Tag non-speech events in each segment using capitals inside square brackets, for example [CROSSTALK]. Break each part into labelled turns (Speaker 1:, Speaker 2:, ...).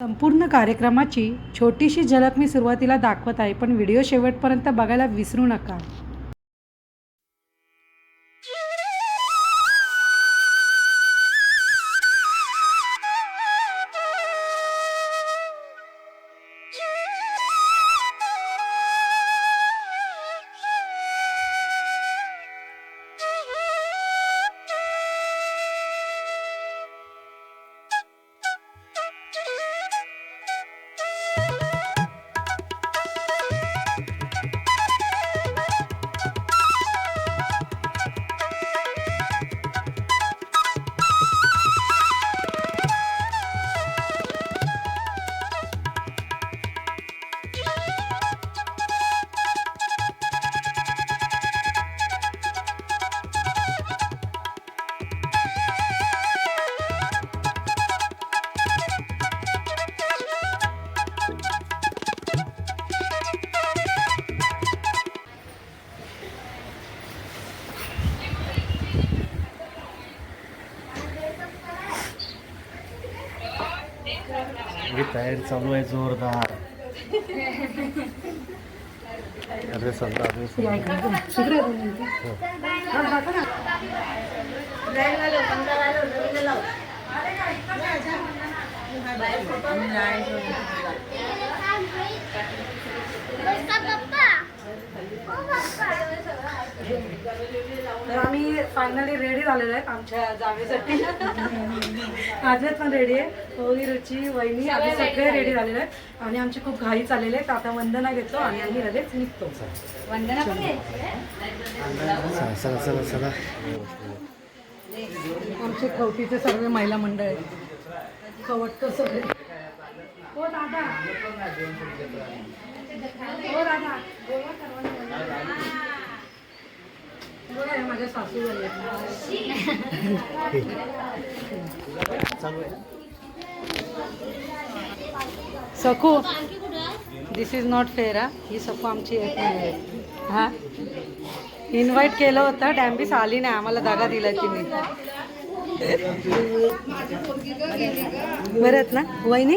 Speaker 1: संपूर्ण कार्यक्रमाची छोटीशी झलक मी सुरुवातीला दाखवत आहे पण व्हिडिओ शेवटपर्यंत बघायला विसरू नका.
Speaker 2: ही तयारी चालू आहे जोरदार. अरे समजा अरे समजा.
Speaker 1: तर आम्ही फायनली रेडी झालेलो आहे आमच्या जावेसाठी आजच पण रेडी आहे. होळी रुची वहिनी आम्ही सगळे रेडी झालेलो आहे आणि आमची खूप घाई चाललेली आहे. तर आता वंदना घेतो आणि आम्ही लगेच निघतो.
Speaker 2: चला
Speaker 1: आमचे खवटीचे सगळे महिला मंडळ आहेत. खवटतं सगळे हो दादा. माझ्या सासू दिस इज नॉट फेअर हा? ही सखू आमची एक नाही हा? इन्व्हाइट केलं होतं डॅम्बीस आली नाही आम्हाला जागा दिला तिने बरं आहेत ना वहिनी?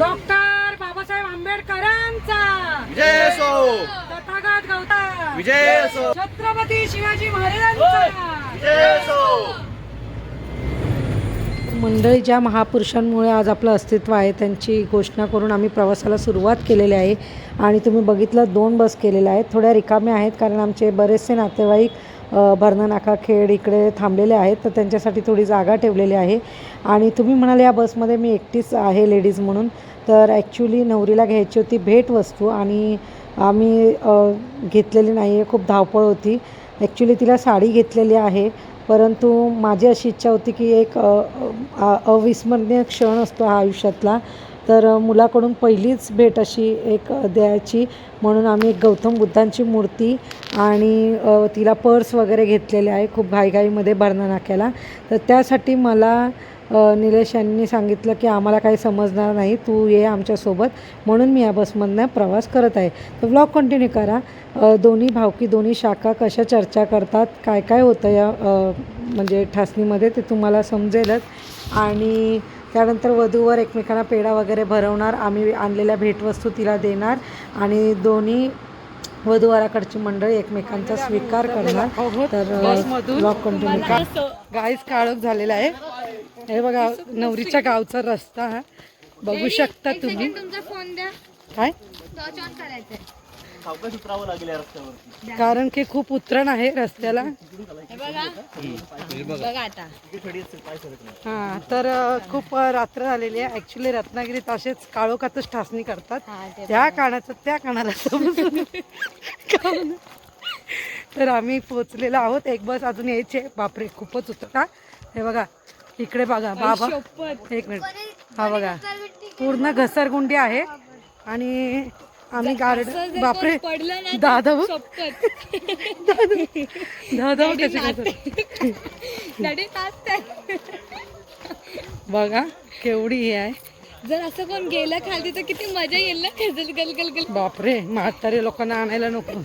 Speaker 1: डॉक्टर बाबासाहेब आंबेडकरांचा.
Speaker 2: विजय असो.
Speaker 1: तथागत गौतम.
Speaker 2: विजय असो.
Speaker 1: छत्रपती शिवाजी महाराजांचा.
Speaker 2: विजय असो.
Speaker 1: मंडळी ज्या महापुरुषांमुळे आज आपलं अस्तित्व आहे त्यांची घोषणा करून आम्ही प्रवासाला सुरुवात केलेली आहे. आणि तुम्ही बघितलं दोन बस केलेल्या आहेत. थोड्या रिकाम्या आहेत कारण आमचे बरेचसे नातेवाईक अ, खेड इकडे थांबलेले आहेत तर त्यांच्यासाठी थोडी जागा ठेवलेली आहे. आणि तुम्ही म्हणाल या बसमध्ये मी एकटीच आहे लेडीज म्हणून तर ॲक्च्युली नवरीला घ्यायची होती भेटवस्तू आणि आम्ही घेतलेली नाही आहे खूप धावपळ होती. ॲक्च्युली तिला साडी घेतलेली आहे परंतु माझी अशी इच्छा होती की एक अविस्मरणीय क्षण असतो हा आयुष्यातला. तर मुलाकडून पहिलीच भेट अशी एक द्यायची. म्हणून आम्ही एक गौतम बुद्धांची मूर्ती आणि तिला पर्स वगैरे घेतलेले आहे खूप घाईघाईमध्ये भरणा नाक्याला तर त्यासाठी मला निलेश यांनी सांगितलं की आम्हाला काही समजणार नाही तू ये आमच्यासोबत म्हणून मी या बसमधनं प्रवास करत आहे. तर ब्लॉग कंटिन्यू करा. दोन्ही भावकी दोन्ही शाखा कशा चर्चा करतात काय काय होतं या म्हणजे ठासणीमध्ये ते तुम्हाला समजेलच. आणि त्यानंतर वधूवर एकमेकांना पेढा वगैरे भरवणार आम्ही आणलेल्या भेटवस्तू तिला देणार आणि दोन्ही वधूवराकडची मंडळी एकमेकांचा स्वीकार करणार. तर ब्लॉग कंटिन्यू गाईच काळोख झालेला आहे. हे बघा नवरीच्या गावचा रस्ता हा. बघू शकता तुम्ही.
Speaker 3: तुमचा फोन द्या.
Speaker 1: काय?
Speaker 2: सावकाश उतरावं लागेल या रस्त्यावरती.
Speaker 1: कारण की खूप उतरण आहे रस्त्याला.
Speaker 3: हे बघा. बघा. आता.
Speaker 2: तिथे थोडी पाय सरक नाही
Speaker 1: हा तर अ, खूप रात्र झालेली आहे. ऍक्च्युली रत्नागिरीत असेच काळोखातच ठासणी करतात.
Speaker 3: हा, ते
Speaker 1: त्या कानाचं त्या कानाला समजून. तर आम्ही पोचलेलो आहोत. एक बस अजून यायचे बापरे खूपच उतर का हे बघा इकडे बघा बाबा. एक मिनिट. हा बघा. पूर्ण घसरगुंडी आहे. आणि आम्ही गार्डन बापरे.
Speaker 3: पडलं ना
Speaker 1: दादा बघ. [LAUGHS] दादा बघ. कसे बघा केवढी हे आहे.
Speaker 3: जर असं कोण गेलं खाली तर किती मजा येईल ना गल गल गल गल
Speaker 1: बापरे म्हातारे लोकांना आणायला नको.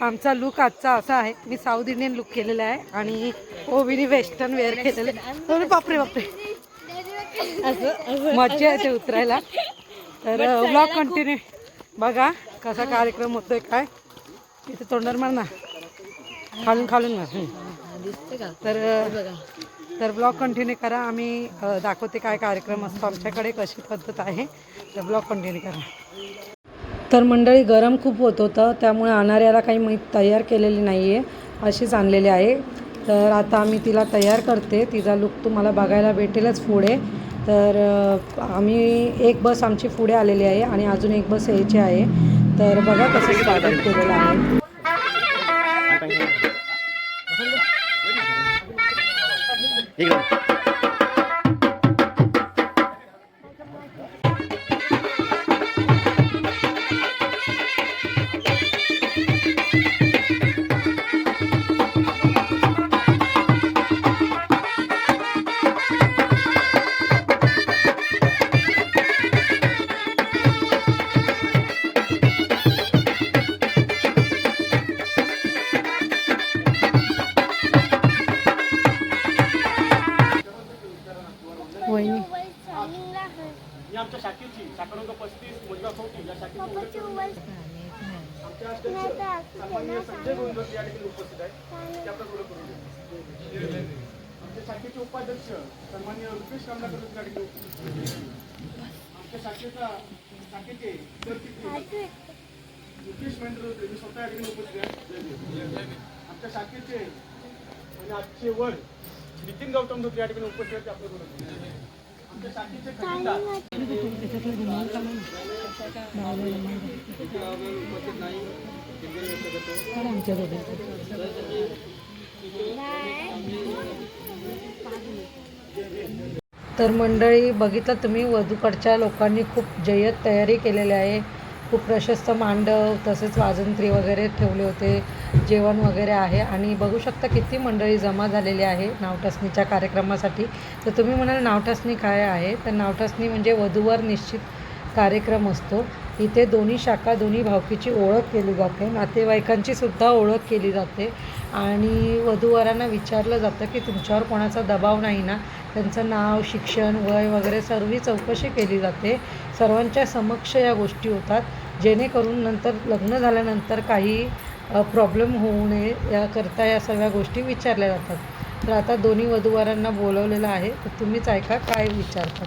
Speaker 1: आमचा लुक आजचा असा आहे. मी साऊथ इंडियन लुक केलेला आहे आणि ओविनी वेस्टर्न वेअर केलेलं आहे. बापरे बापरे. मज्जा येते उतरायला. तर ब्लॉग कंटिन्यू बघा कसा कार्यक्रम होतोय काय. इथे तोंडावर मार ना. खालून खालून मार.
Speaker 3: दिसते का?
Speaker 1: तर तर ब्लॉग कंटिन्यू करा. आम्ही दाखवते काय कार्यक्रम असतो. आमच्याकडे कशी पद्धत आहे. तर ब्लॉग कंटिन्यू करा. तर मंडळी गरम खूप होत होतं. त्यामुळे आणणाऱ्याला काही मी तयार केलेली नाही आहे अशीच आणलेली आहे. तर आता आम्ही तिला तयार करते. तिचा लुक तुम्हाला बघायला भेटेलच पुढे. तर आम्ही एक बस आमची पुढे आलेली आहे आणि अजून एक बस यायची आहे. तर बघा कसं स्वागत केलेलं आहे.
Speaker 2: ठीक आहे. आमच्या शाखेचे उपाध्यक्ष सन्माननीय रुपेश आहेत. आमच्या शाखेचा शाखेचे रुपेश महेंद्र मी स्वतः उपस्थित आहे आमच्या शाखेचे आणि आजचे वर नितीन गौतम धोत्रे या ठिकाणी उपस्थित आहेत ते आपलं थोडं
Speaker 1: तर मंडळी बघितलं तुम्ही वधूकडच्या लोकांनी खूप जय्यत तयारी केलेली आहे. खूप प्रशस्त मांडव तसेच वाजंत्री वगैरे ठेवले होते. जेवण वगैरे आहे. आणि बघू शकता किती मंडळी जमा झालेली आहे नावटसणीच्या कार्यक्रमासाठी. तर तुम्ही म्हणाल नावटसणी काय आहे? तर नावटसणी म्हणजे वधूवर निश्चित कार्यक्रम असतो. इथे दोन्ही शाखा दोन्ही भावकीची ओळख केली जाते. नातेवाईकांची सुद्धा ओळख केली जाते. आणि वधूवरांना विचारलं जातं की तुमच्यावर कोणाचा दबाव नाही ना? त्यांचं नाव शिक्षण वय वगैरे सर्व चौकशी केली जाते. सर्वांच्या समक्ष या गोष्टी होतात. जेणेकरून नंतर लग्न झाल्यानंतर काही प्रॉब्लेम होऊ नये याकरता या सगळ्या गोष्टी विचारल्या जातात. तर आता दोन्ही वधूवरांना बोलवलेलं आहे तर तुम्हीच ऐका काय विचारतात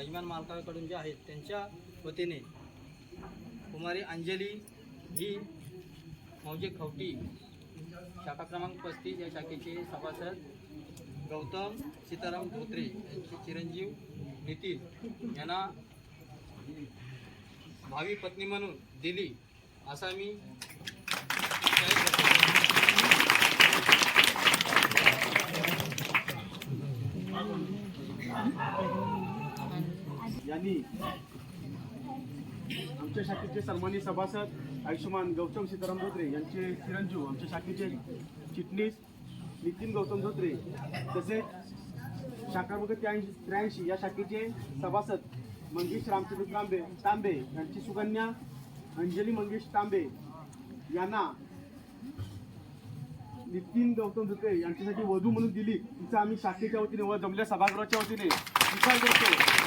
Speaker 4: यजमान मालकाकडून जे आहेत त्यांच्या वतीने कुमारी अंजली ही मौजे खवटी शाखा क्रमांक पस्तीस या शाखेचे सभासद गौतम सीताराम धोत्रे यांचे चिरंजीव नितीन यांना भावी पत्नी म्हणून दिली असा मी Thank you.
Speaker 2: यांनी आमच्या शाखेचे सन्मानी सभासद आयुष्यमान गौतम सीताराम धोत्रे यांचे चिरंजीव आमच्या शाखेचे चिटणीस नितीन गौतम धोत्रे तसेच शाखा त्र्याऐंशी त्र्याऐंशी या शाखेचे सभासद मंगेश रामचंद्र तांबे तांबे यांची सुकन्या अंजली मंगेश तांबे यांना नितीन गौतम धुते यांच्यासाठी वधू म्हणून दिली. तिचा आम्ही शाखेच्या वतीने व जमल्या सभागृहाच्या वतीने विचार करतो.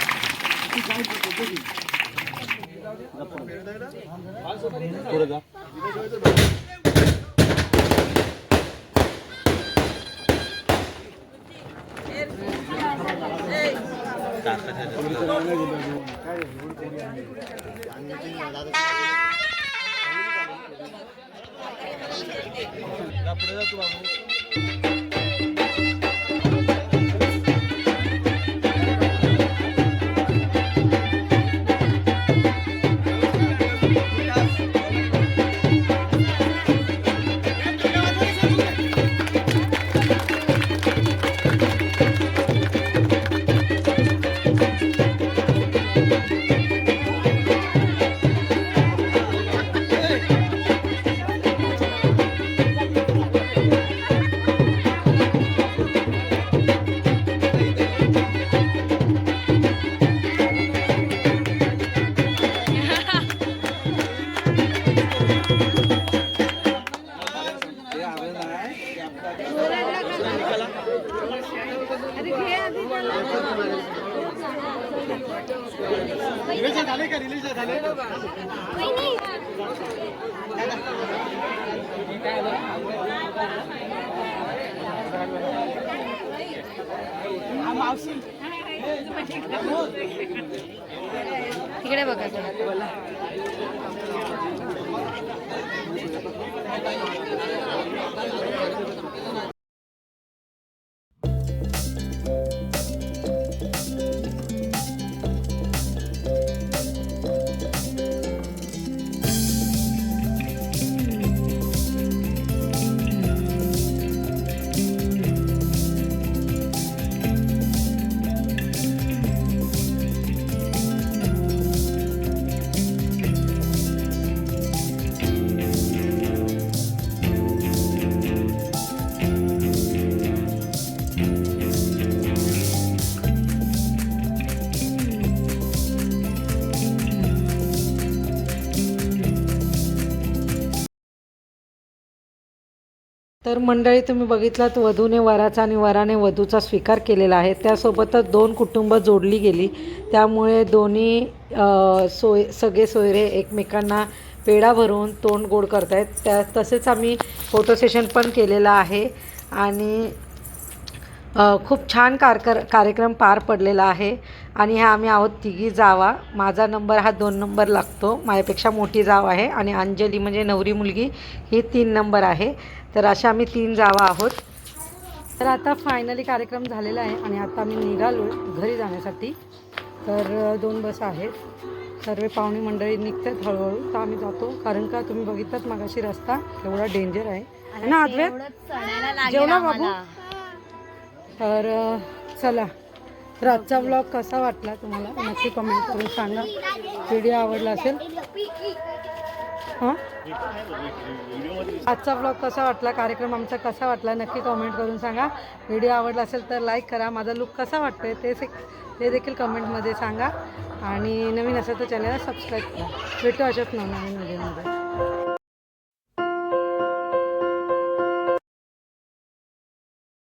Speaker 2: अशी जाहीर करतो बघी.
Speaker 3: तिकडे बघा.
Speaker 1: बोला तर मंडळी तुम्ही बघितलात वधूने वराचा आणि वराने वधूचा स्वीकार केलेला आहे. त्यासोबतच दोन कुटुंब जोडली गेली. त्यामुळे दोन्ही सोय सगळे सोयरे एकमेकांना पेढा भरून तोंड गोड करतायत. त्या तसेच आम्ही फोटो सेशन पण केलेलं आहे आणि खूप छान कारकर कार्यक्रम पार पडलेला आहे. आणि ह्या आम्ही आहोत तिघी जावा. माझा नंबर हा दोन नंबर लागतो. माझ्यापेक्षा मोठी जाव आहे. आणि अंजली म्हणजे नवरी मुलगी ही तीन नंबर आहे. तर अशा आम्ही तीन जावा आहोत. तर आता फायनली कार्यक्रम झालेला आहे आणि आता आम्ही निघालो घरी जाण्यासाठी. तर दोन बस आहेत. सर्व पाहुणे मंडळी निघतात हळूहळू. तर आम्ही जातो. कारण का तुम्ही बघितलात मागाशी रस्ता? एवढा डेंजर आहे. है ना जेवला बाबू? तर चला. तर आजचा ब्लॉग कसा वाटला तुम्हाला? नक्की कमेंट करून सांगा. व्हिडिओ आवडला असेल? हां? आजचा ब्लॉग कसा वाटला? कार्यक्रम आमचा कसा वाटला? नक्की कमेंट करून सांगा. व्हिडिओ आवडला असेल तर लाईक करा. माझा लुक कसा वाटतोय ते से- ते देखील कमेंटमध्ये सांगा. आणि नवीन असेल तर चॅनलला सबस्क्राईब करा. भेटू अशाच नवनवीन व्हिडिओमध्ये